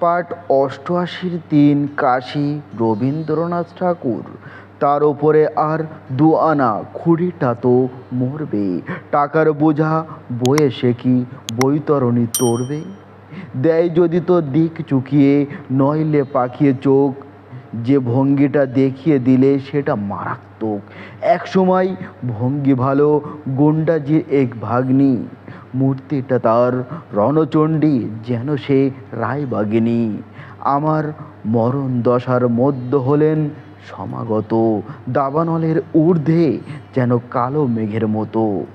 পাঠ অষ্টআশির তিন কাশী রবীন্দ্রনাথ ঠাকুর। তার ওপরে আর দু আনা খুঁড়িটা তো মরবে। টাকার বোঝা বয়ে সে কি বৈতরণী তরবে? দেয় যদি তো দিক চুকিয়ে, নইলে পাখিয়ে চোখ। যে ভঙ্গিটা দেখিয়ে দিলে সেটা মারাত্মক। এক সময় ভঙ্গি ভালো গুন্ডাজির এক ভাগ্নি। মূর্তিটা তার রণচণ্ডী যেন সে রায়বাগিনী। আমার মরণ দশার মধ্য হলেন সমাগত দাবানলের ঊর্ধ্বে যেন কালো মেঘের মতো।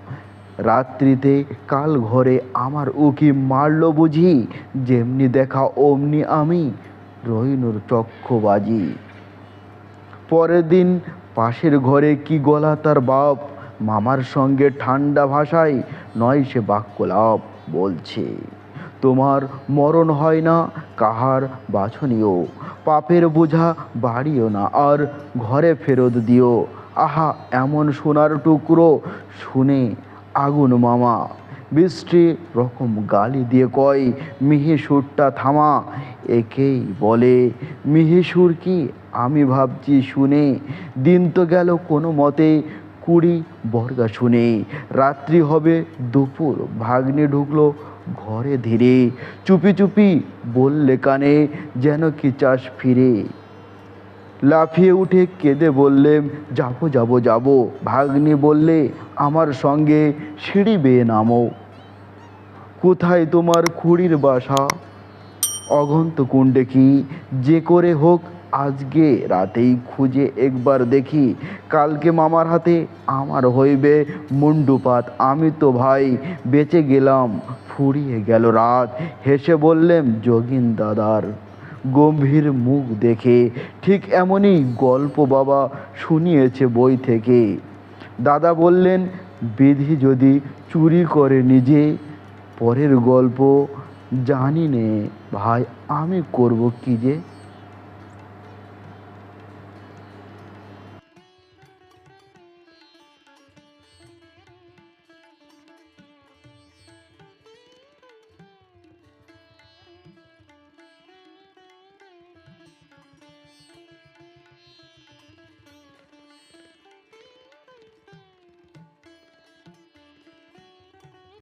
রাত্রিতে কাল ঘরে আমার উকি মারল বুঝি, যেমনি দেখা অমনি আমি রইনুর চক্ষবাজি। পরের দিন পাশের ঘরে কি গলা তার বাপ মামার সঙ্গে ঠান্ডা ভাষায় নয় সে বাক্যলাপ বলছে। তোমার মরণ হয় না, কাহার বাছনীয়। পাপের বোঝা বাড়িও না, আর ঘরে ফেরত দিও। আহা, এমন সোনার টুকরো, শুনে আগুন মামা। বৃষ্টি রকম গালি দিয়ে কয়, মিহি সুরটা থামা। একেই বলে, মিহি সুর কি? আমি ভাবছি শুনে। দিন তো গেল কোনো মতে কুড়ি বর্গা শুনে রাত্রি হবে দুপুর। ভাগ্নে ঢুকলো ঘরে ধীরে। চুপি চুপি বললে কানে, যেন কি চাস ফিরে? লাফিয়ে উঠে কেঁদে বললেম যাব যাব যাব। ভাগ্নি বললে, আমার সঙ্গে সিঁড়ি বেয়ে নামো। কোথায় তোমার খুঁড়ির বাসা? অগন্ত কুণ্ডে কি? যে করে হোক আজকে রাতেই খুঁজে একবার দেখি, কালকে মামার হাতে আমার হইবে মুন্ডুপাত আমি তো ভাই, বেঁচে গেলাম, ফুরিয়ে গেল রাত। হেসে বললেম যোগিন দাদার গম্ভীর মুখ দেখে, ঠিক এমনই গল্প বাবা শুনিয়েছে বই থেকে। দাদা বললেন, বিধি যদি চুরি করে নিজে, পরের গল্প জানি নে ভাই, আমি করব কি যে?